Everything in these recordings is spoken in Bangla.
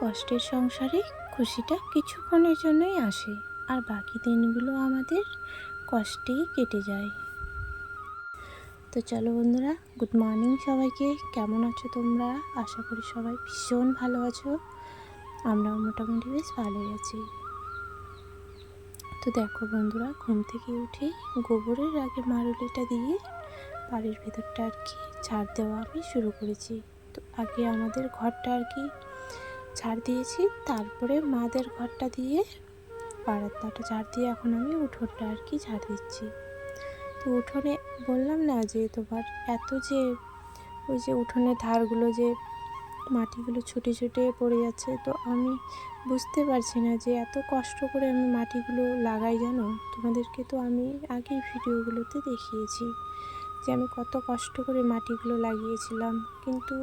কষ্টের সংসারে খুশিটা কিছুক্ষণের জন্যই আসে আর বাকি দিনগুলো আমাদের কষ্টেই কেটে যায়। তো চলো বন্ধুরা গুড মর্নিং সবাইকে। কেমন আছো তোমরা? আশা করি সবাই ভীষণ ভালো আছো। আমরাও মোটামুটি বেশ ভালোই আছি। তো দেখো বন্ধুরা, ঘুম থেকে উঠে গোবরের আগে মারুলিটা দিয়ে বাড়ির ভেতরটা আর কি ছাড় দেওয়া আমি শুরু করেছি। তো আগে আমাদের ঘরটা আর কি ঝাড় দিয়েছি। তারপরে মাদের ঘরটা দিয়ে বারান্দাটা ঝাড় দিয়ে এখন আমি উঠোনটা আর কি ঝাড় দিচ্ছি। তো উঠোনে বললাম না যে তোমার এত যে ওই যে উঠোনের ধারগুলো যে মাটিগুলো ছুটে ছুটে পড়ে যাচ্ছে, তো আমি বুঝতে পারছি না যে এত কষ্ট করে আমি মাটিগুলো লাগাই জানো? তোমাদেরকে তো আমি আগেই ভিডিওগুলোতে দেখিয়েছি যে আমি কত কষ্ট করে মাটিগুলো লাগিয়েছিলাম। কিন্তু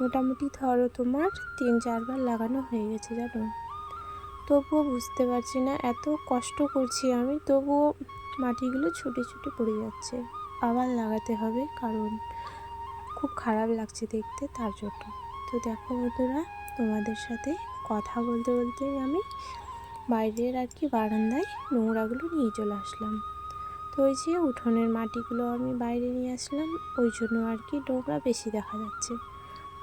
মোটামুটি ধরো তোমার তিন চারবার লাগানো হয়ে গেছে, জানো? তবুও বুঝতে পারছি না, এত কষ্ট করছি আমি, তবুও মাটিগুলো ছুটে ছুটে পড়ে যাচ্ছে। আবার লাগাতে হবে, কারণ খুব খারাপ লাগছে দেখতে তার জন্য। তো দেখো বন্ধুরা, তোমাদের সাথে কথা বলতে বলতে আমি বাইরের আর কি বারান্দায় নোংরাগুলো নিয়ে চলে আসলাম। তো ওই যে উঠোনের মাটিগুলো আমি বাইরে নিয়ে আসলাম, ওই জন্য আর কি নোংরা বেশি দেখা যাচ্ছে।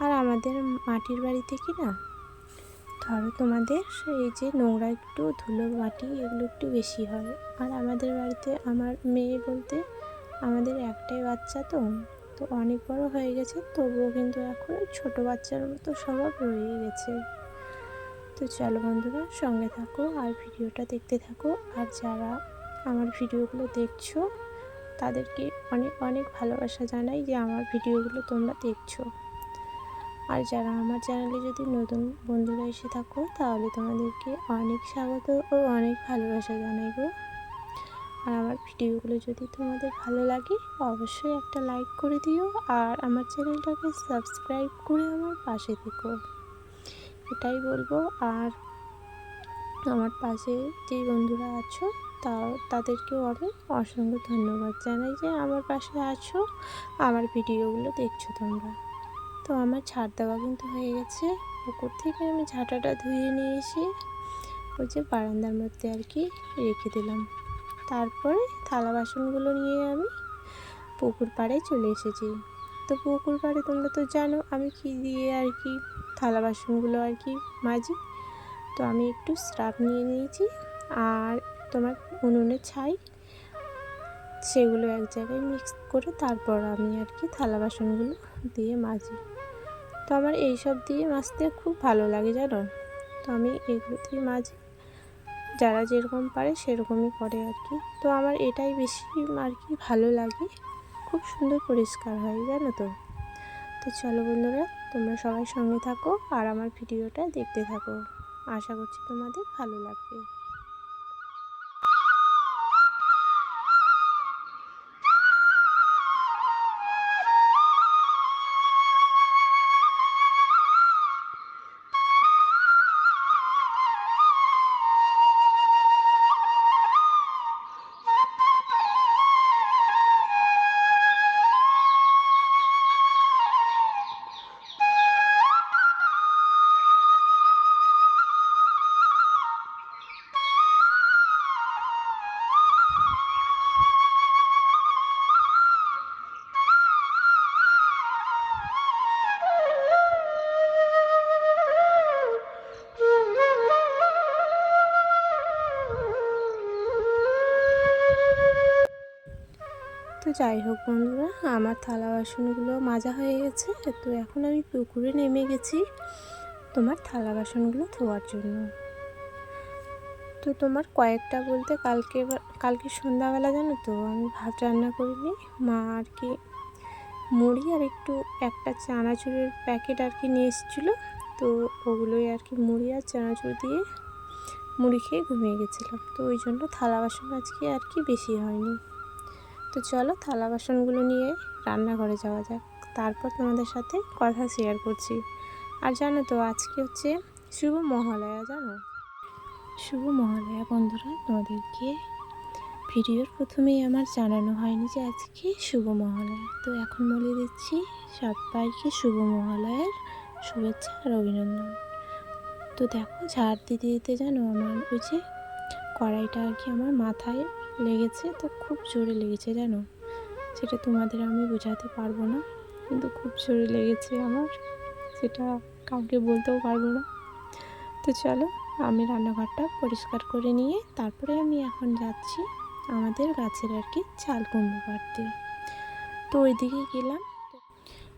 আর আমাদের মাটির বাড়িতে কি না? ধরো তোমাদের এই যে নোংরা একটু ধুলো মাটি এগুলো একটু বেশি হয়। আর আমাদের বাড়িতে আমার মেয়ে বলতে আমাদের একটাই বাচ্চা তো তো অনেক বড় হয়ে গেছে, তবুও কিন্তু এখন ছোটো বাচ্চার মতো স্বভাব রয়ে গেছে। তো চলো বন্ধুরা, সঙ্গে থাকো আর ভিডিওটা দেখতে থাকো। আর যারা আমার ভিডিওগুলো দেখছ, তাদেরকে অনেক অনেক ভালোবাসা জানাই যে আমার ভিডিওগুলো তোমরা দেখছ। আর যারা আমার চ্যানেলে যদি নতুন বন্ধুরা এসে থাকো, তাহলে তোমাদেরকে অনেক স্বাগত ও অনেক ভালোবাসা জানাই গো। আর আমার ভিডিওগুলো যদি তোমাদের ভালো লাগে, অবশ্যই একটা লাইক করে দিও আর আমার চ্যানেলটাকে সাবস্ক্রাইব করে আমার পাশে থেকো। এটাই বলব। আর আমার পাশে যে বন্ধুরা আছো তা তাদেরকেও অনেক অসংখ্য ধন্যবাদ জানাই যে আমার পাশে আছো, আমার ভিডিওগুলো দেখছ তোমরা। তো আমার ছাড় দেওয়া কিন্তু হয়ে গেছে। পুকুর থেকে আমি ঝাঁটাটা ধুয়ে নিয়ে এসে ওই যে বারান্দার মধ্যে আর কি রেখে দিলাম। তারপরে থালা বাসনগুলো নিয়ে আমি পুকুর পাড়ে চলে এসেছি। তো পুকুর পাড়ে তোমরা তো জানো আমি কি দিয়ে আর কি থালা বাসনগুলো আর কি মাজি। তো আমি একটু স্রাব নিয়ে নিয়েছি আর তোমার উনুনে ছাই, সেগুলো এক জায়গায় মিক্স করে তারপর আমি আর কি থালা বাসনগুলো দিয়ে মাজি। তো আমার এইসব দিয়ে মাজতে খুব ভালো লাগে, জানো? তো আমি এগুলো দিয়ে মাজি যারা যেরকম পারে সেরকমই করে আর কি। তো আমার এটাই বেশি আর কি ভালো লাগে। খুব সুন্দর পরিষ্কার হয়, জানো তো? তো চলো বন্ধুরা, তোমরা সবাই সঙ্গে থাকো আর আমার ভিডিওটা দেখতে থাকো। আশা করছি তোমাদের ভালো লাগবে। তো যাই হোক বন্ধুরা, আমার থালা বাসনগুলো মাজা হয়ে গেছে। তো এখন আমি পুকুরে নেমে গেছি তোমার থালা বাসনগুলো ধোয়ার জন্য। তো তোমার কয়েকটা বলতে কালকে কালকে সন্ধ্যাবেলা জানো তো আমি ভাত রান্না করিনি। মা আর কি মুড়ি আর একটু একটা চানাচুরের প্যাকেট আর কি নিয়ে এসেছিল। তো ওগুলোই আর কি মুড়ি আর চানাচুর দিয়ে মুড়ি খেয়ে ঘুমিয়ে গেছিলাম। তো ওই জন্য থালা বাসন আজকে আর কি বেশি হয়নি। তো চলো থালা বাসনগুলো নিয়ে রান্নাঘরে যাওয়া যাক। তারপর তোমাদের সাথে কথা শেয়ার করছি। আর জানো তো, আজকে হচ্ছে শুভ মহালয়া, জানো? শুভ মহালয়া বন্ধুরা, তোমাদেরকে ভিডিওর প্রথমেই আমার জানানো হয়নি যে আজকে শুভ মহালয়া। তো এখন বলে দিচ্ছি, সবাইকে শুভ মহালয়ার শুভেচ্ছা আর অভিনন্দন। তো দেখো, ঝাড় দিতে দিতে জানো আমার ওই যে কড়াইটা আর কি আমার মাথায় লেগেছে, তো খুব জোরে লেগেছে জানো? সেটা তোমাদের আমি বোঝাতে পারব না, কিন্তু খুব জোরে লেগেছে আমার, সেটা কাউকে বলতেও পারব না। তো চলো, আমি রান্নাঘরটা পরিষ্কার করে নিয়ে তারপরে আমি এখন যাচ্ছি আমাদের গাছের আর কি চাল কুমড়ো পাড়তে। তো ওইদিকে গেলাম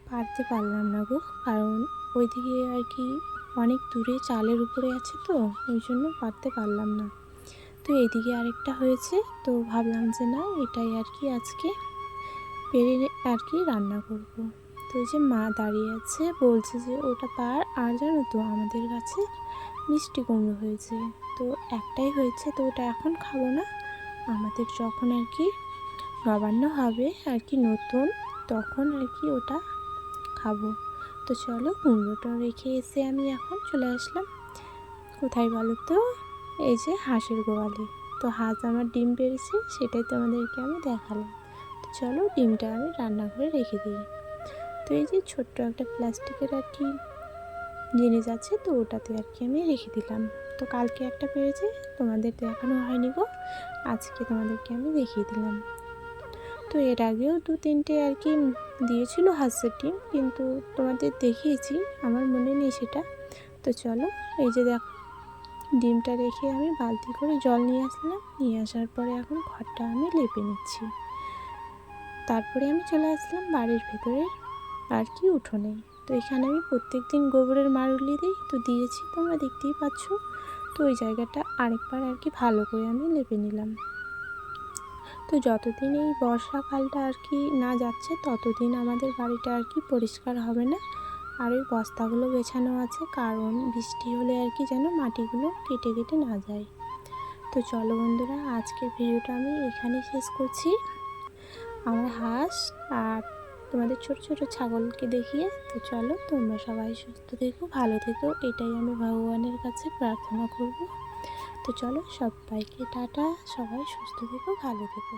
পারতে পারলাম না গো, কারণ ওইদিকে আর কি অনেক দূরে চালের উপরে আছে তো, ওই জন্য পারতে পারলাম না। তো এইদিকে আরেকটা হয়েছে, তো ভাবলাম যে না, এটাই আর কি আজকে পেরে আর কি রান্না করব। তো যে মা দাঁড়িয়ে আছে, বলছে যে ওটা পার আর জানো তো, আমাদের কাছে মিষ্টি কুমড়ো হয়েছে। তো একটাই হয়েছে, তো ওটা এখন খাব না। আমাদের যখন আর কি নবান্ন হবে আর কি নতুন, তখন আর কি ওটা খাব। তো চলো কুমড়োটা রেখে এসে আমি এখন চলে আসলাম। কোথায় বলো তো? এই যে হাঁসের গোয়ালে। তো হাঁস আমার ডিম পেরেছে, সেটাই তোমাদেরকে আমি দেখালাম। তো চলো ডিমটা আমি রান্নাঘরে রেখে দিই। তো এই যে ছোট্ট একটা প্লাস্টিকের আর কি জিনিস আছে, তো ওটাতে আর কি আমি রেখে দিলাম। তো কালকে একটা পেরেছে, তোমাদের দেখানো হয়নি গো। আজকে তোমাদেরকে আমি দেখিয়ে দিলাম। তো এর আগেও দু তিনটে আর কি দিয়েছিল হাঁসের ডিম, কিন্তু তোমাদের দেখিয়েছি, আমার মনে নেই সেটা। তো চলো, এই যে দেখো ডিমটা রেখে আমি বালতি করে জল নিয়ে আসলাম। নিয়ে আসার পরে এখন ঘরটা আমি লেপে নিচ্ছি। তারপরে আমি চলে আসলাম বাড়ির ভেতরে। আর কি উঠোনে। তো এখানে আমি প্রত্যেক দিন গোবরের মারুলি দিই। তো দিয়েছি, তোমরা দেখতেই পাচ্ছ। তো ওই জায়গাটা আরেকবার আর কি ভালো করে আমি লেপে নিলাম। তো যতদিন এই বর্ষাকালটা আর কি না যাচ্ছে, ততদিন আমাদের বাড়িটা আর কি পরিষ্কার হবে না। আর ওই বস্তাগুলো বেছানো আছে, কারণ বৃষ্টি হলে আর কি যেন মাটিগুলো কেটে কেটে না যায়। তো চলো বন্ধুরা, আজকের ভিডিওটা আমি এখানে শেষ করছি। আমার হাঁস আর তোমাদের ছোট ছোট ছাগলকে দেখিয়ে, তো চলো তোমরা সবাই সুস্থ থেকো, ভালো থেকো, এটাই আমি ভগবানের কাছে প্রার্থনা করব। তো চলো সবাইকে টাটা, সবাই সুস্থ থেকো, ভালো থেকো।